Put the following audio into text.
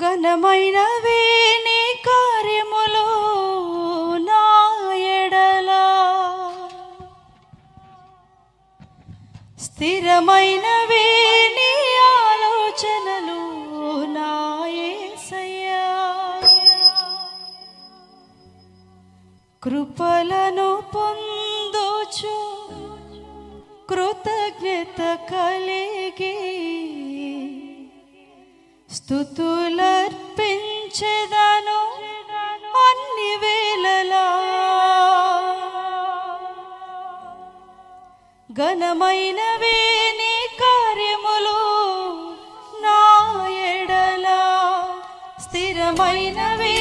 ఘనమైనవే నీ కార్యములు నా ఎడలా. స్థిరమైనవే నీ ఆలోచనలు నా యేసయ్యా కృపలను పొందుచు కృతజ్ఞత కలిగి స్థుతులర్పించెదను అన్ని వేళలా. ఘనమైనవే నీ కార్యములు నా ఎడల. స్థిరమైనవే